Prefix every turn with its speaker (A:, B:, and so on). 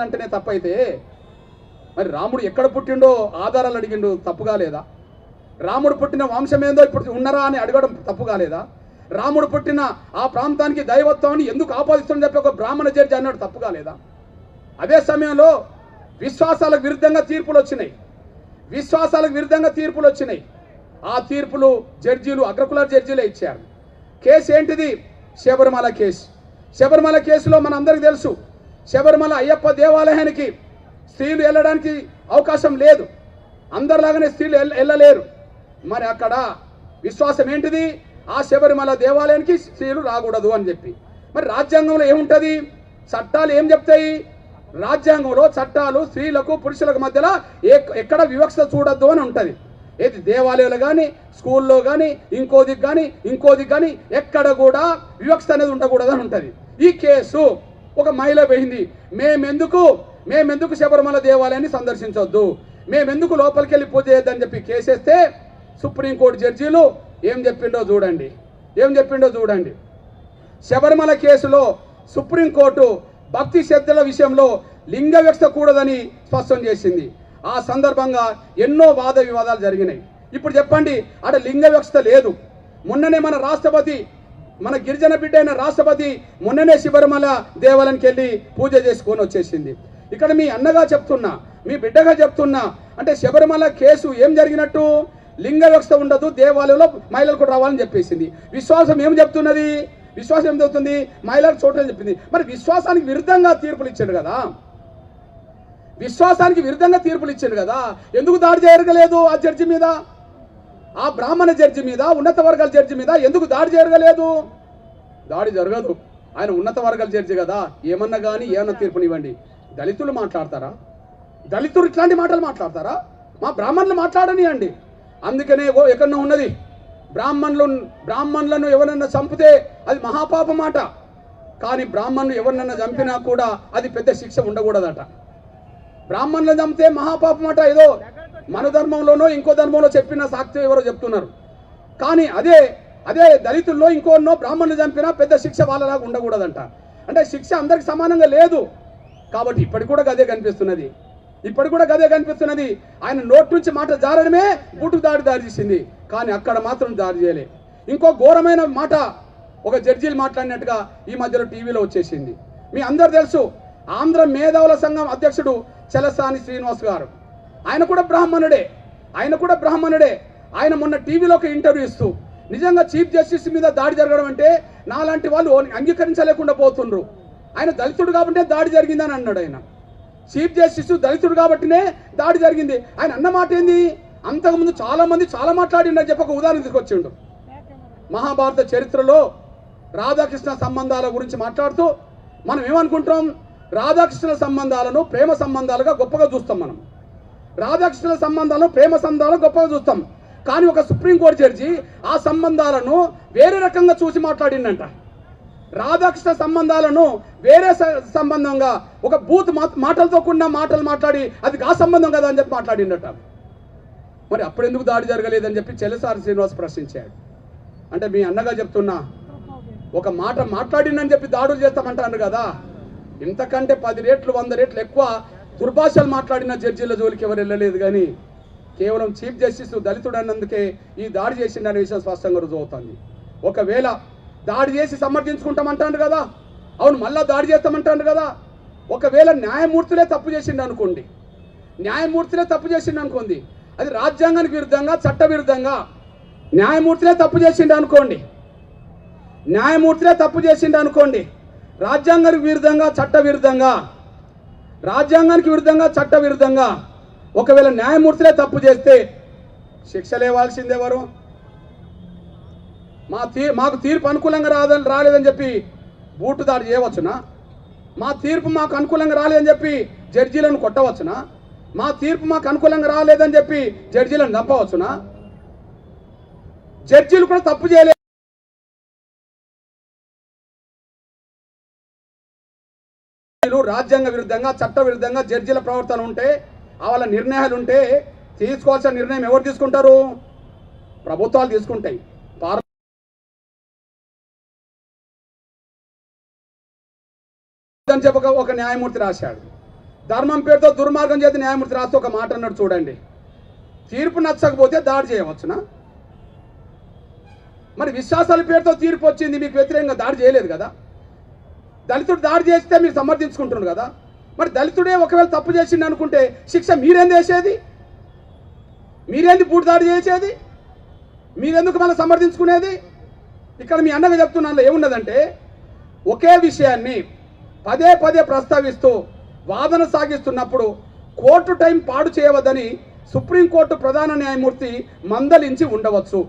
A: అంటేనే తప్పైతే మరి రాముడు ఎక్కడ పుట్టిండో ఆధారాలు అడిగిండు తప్పు కాలేదా రాముడు పుట్టిన వంశం ఏందో ఇప్పుడు ఉన్నరా అని అడగడం తప్పు కాలేదా రాముడు పుట్టిన ఆ ప్రాంతానికి దైవత్వాన్ని ఎందుకు ఆపాదిస్తుందని చెప్పి ఒక బ్రాహ్మణ జడ్జి అన్నాడు తప్పు కాలేదా అదే సమయంలో విశ్వాసాలకు విరుద్ధంగా తీర్పులు వచ్చినాయి. విశ్వాసాలకు విరుద్ధంగా తీర్పులు వచ్చినాయి. ఆ తీర్పులు జడ్జీలు అగ్రకుల జడ్జీలే ఇచ్చారు. కేసు ఏంటిది? శబరిమల కేసు. శబరిమల కేసులో మనందరికీ తెలుసు. శబరిమల అయ్యప్ప దేవాలయానికి స్త్రీలు వెళ్ళడానికి అవకాశం లేదు. అందరిలాగానే స్త్రీలు వెళ్ళలేరు. మరి అక్కడ విశ్వాసం ఏంటిది? ఆ శబరిమల దేవాలయానికి స్త్రీలు రాకూడదు అని చెప్పి. మరి రాజ్యాంగంలో ఏముంటుంది? చట్టాలు ఏం చెప్తాయి? రాజ్యాంగంలో చట్టాలు స్త్రీలకు పురుషులకు మధ్యలో ఏ ఎక్కడ వివక్ష చూడొద్దు అని ఉంటుంది. ఏది దేవాలయాలు కానీ స్కూల్లో కానీ ఇంకోది కానీ ఇంకోది కానీ ఎక్కడ కూడా వివక్ష అనేది ఉండకూడదు అని ఉంటుంది. ఈ కేసు ఒక మహిళ వేయింది మేమెందుకు? మేమెందుకు శబరిమల దేవాలయాన్ని సందర్శించొద్దు? మేమెందుకు లోపలికి వెళ్ళి పూజ చేయొద్దని చెప్పి కేసేస్తే సుప్రీంకోర్టు జడ్జీలు ఏం చెప్పిండో చూడండి. ఏం చెప్పిండో చూడండి. శబరిమల కేసులో సుప్రీంకోర్టు భక్తి శ్రద్ధల విషయంలో లింగ వ్యక్త కూడదని స్పష్టం చేసింది. ఆ సందర్భంగా ఎన్నో వాద వివాదాలు జరిగినాయి. ఇప్పుడు చెప్పండి అక్కడ లింగ వ్యవస్థ లేదు. మొన్ననే మన రాష్ట్రపతి మన గిరిజన బిడ్డ అయిన రాష్ట్రపతి మొన్ననే శిబరిమల దేవాలయానికి వెళ్ళి పూజ చేసుకొని వచ్చేసింది. ఇక్కడ మీ అన్నగా చెప్తున్నా మీ బిడ్డగా చెప్తున్నా అంటే శబరిమల కేసు ఏం జరిగినట్టు? లింగ వ్యవస్థ ఉండదు దేవాలయంలో మహిళలు కూడా రావాలని చెప్పేసింది. విశ్వాసం ఏం చెప్తున్నది? విశ్వాసం ఏం చెప్తుంది? మహిళలకు చోటని చెప్పింది. మరి విశ్వాసానికి విరుద్ధంగా తీర్పులు ఇచ్చాడు కదా. విశ్వాసానికి విరుద్ధంగా తీర్పులు ఇచ్చాడు కదా. ఎందుకు దాడి జరగలేదు ఆ జడ్జి మీద? ఆ బ్రాహ్మణ జడ్జి మీద ఉన్నత వర్గాల జడ్జి మీద ఎందుకు దాడి జరగలేదు? దాడి జరగదు. ఆయన ఉన్నత వర్గాల జడ్జి కదా. ఏమన్నా కానీ ఏమన్నా తీర్పునివ్వండి. దళితులు మాట్లాడతారా? దళితులు ఇట్లాంటి మాటలు మాట్లాడతారా? మా బ్రాహ్మణులు మాట్లాడనియండి. అందుకనే ఓ ఎక్కడో ఉన్నది. బ్రాహ్మణులు బ్రాహ్మణులను ఎవరన్నా చంపితే అది మహాపాప మాట. కానీ బ్రాహ్మణులు ఎవరినన్నా చంపినా కూడా అది పెద్ద శిక్ష ఉండకూడదట. బ్రాహ్మణులు చంపితే మహాపాపం అట ఏదో మన ధర్మంలోనో ఇంకో ధర్మంలో చెప్పిన సాక్ష్యం ఎవరో చెప్తున్నారు. కానీ అదే అదే దళితుల్లో ఇంకోనో బ్రాహ్మణులు చంపినా పెద్ద శిక్ష వాళ్ళలాగా ఉండకూడదంట. అంటే శిక్ష అందరికి సమానంగా లేదు. కాబట్టి ఇప్పటికి కూడా గదే కనిపిస్తున్నది. ఇప్పటికి కూడా గదే కనిపిస్తున్నది. ఆయన నోటి నుంచి మాట జారడమే బూటు దాడి దారి చేసింది. కానీ అక్కడ మాత్రం దారి చేయలే. ఇంకో ఘోరమైన మాట ఒక జడ్జీలు మాట్లాడినట్టుగా ఈ మధ్యలో టీవీలో వచ్చేసింది. మీ అందరు తెలుసు ఆంధ్ర మేధావుల సంఘం అధ్యక్షుడు చలసాని శ్రీనివాస్ గారు. ఆయన కూడా బ్రాహ్మణుడే. ఆయన కూడా బ్రాహ్మణుడే. ఆయన మొన్న టీవీలో ఒక ఇంటర్వ్యూ ఇస్తూ నిజంగా చీఫ్ జస్టిస్ మీద దాడి జరగడం అంటే నాలాంటి వాళ్ళు అంగీకరించలేకుండా పోతుండ్రు. ఆయన దళితుడు కాబట్టి దాడి జరిగిందని అన్నాడు ఆయన. చీఫ్ జస్టిస్ దళితుడు కాబట్టినే దాడి జరిగింది. ఆయన అన్న మాట ఏంది? అంతకుముందు చాలా మంది చాలా మాట్లాడిండని చెప్పి ఒక ఉదాహరణ తీసుకొచ్చిండు. మహాభారత చరిత్రలో రాధాకృష్ణ సంబంధాల గురించి మాట్లాడుతూ మనం ఏమనుకుంటాం? రాధాకృష్ణ సంబంధాలను ప్రేమ సంబంధాలుగా గొప్పగా చూస్తాం మనం. రాధాకృష్ణుల సంబంధాలను ప్రేమ సంబంధాలను గొప్పగా చూస్తాం. కానీ ఒక సుప్రీంకోర్టు జడ్జి ఆ సంబంధాలను వేరే రకంగా చూసి మాట్లాడిందంట. రాధాకృష్ణ సంబంధాలను వేరే సంబంధంగా ఒక బూత్ మాటలతో కూడిన మాటలు మాట్లాడి అది ఆ సంబంధం కదా అని చెప్పి మాట్లాడిండట మరి అప్పుడెందుకు దాడి జరగలేదని చెప్పి చెల్లసారి శ్రీనివాస్ ప్రశ్నించాడు. అంటే మీ అన్నగా చెప్తున్నా ఒక మాట మాట్లాడిందని చెప్పి దాడులు చేస్తామంటారు కదా. ఇంతకంటే పది రేట్లు వంద రేట్లు ఎక్కువ దుర్భాషలు మాట్లాడిన జడ్జీల జోలికి ఎవరు వెళ్ళలేదు కానీ కేవలం చీఫ్ జస్టిస్ దళితుడు అన్నందుకే ఈ దాడి చేసిండనే విషయం స్పష్టంగా రుజువు అవుతుంది ఒకవేళ దాడి చేసి సమర్థించుకుంటామంటాడు కదా? అవును మళ్ళా దాడి చేస్తామంటాడు కదా? ఒకవేళ న్యాయమూర్తులే తప్పు చేసిండు అనుకోండి. న్యాయమూర్తులే తప్పు చేసిండు అనుకోండి. అది రాజ్యాంగానికి విరుద్ధంగా చట్ట విరుద్ధంగా న్యాయమూర్తులే తప్పు చేసిండు అనుకోండి. న్యాయమూర్తులే తప్పు చేసిండు అనుకోండి. రాజ్యాంగానికి విరుద్ధంగా చట్ట విరుద్ధంగా రాజ్యాంగానికి విరుద్ధంగా చట్ట విరుద్ధంగా ఒకవేళ న్యాయమూర్తులే తప్పు చేస్తే శిక్ష ఇవ్వాల్సింది ఎవరు? మా తీ మాకు తీర్పు అనుకూలంగా రాదని రాలేదని చెప్పి బూటు దాడి చేయవచ్చునా? మా తీర్పు మాకు అనుకూలంగా రాలేదని చెప్పి జడ్జీలను కొట్టవచ్చునా? మా తీర్పు మాకు అనుకూలంగా రాలేదని చెప్పి జడ్జీలను చంపవచ్చునా జడ్జీలు కూడా తప్పు చేయలేదు నిర్ణయాలు రాజ్యాంగ విరుద్ధంగా చట్ట విరుద్ధంగా జడ్జీల ప్రవర్తన ఉంటే వాళ్ళ నిర్ణయాలు ఉంటే తీసుకోవాల్సిన నిర్ణయం ఎవరు తీసుకుంటారు? ప్రభుత్వాలు తీసుకుంటాయి. అని చెప్పక ఒక న్యాయమూర్తి రాశాడు. ధర్మం పేరుతో దుర్మార్గం చేతి న్యాయమూర్తి రాస్తే ఒక మాట అన్నాడు చూడండి. తీర్పు నచ్చకపోతే దాడి చేయవచ్చునా? మరి విశ్వాసాల పేరుతో తీర్పు వచ్చింది మీకు వ్యతిరేకంగా దాడి చేయలేదు కదా? దళితుడు దాడి చేస్తే మీరు సమర్థించుకుంటున్నారు కదా. మరి దళితుడే ఒకవేళ తప్పు చేసిండు అనుకుంటే శిక్ష మీరేం చేసేది మీరేంది పూర్తి దాడి చేసేది? మీరెందుకు మళ్ళీ సమర్థించుకునేది? ఇక్కడ మీ అన్నవి చెప్తున్నాను ఏమున్నదంటే ఒకే విషయాన్ని పదే పదే ప్రస్తావిస్తూ వాదన సాగిస్తున్నప్పుడు కోర్టు టైం పాడు చేయవద్దని సుప్రీంకోర్టు ప్రధాన న్యాయమూర్తి మందలించి ఉండవచ్చు.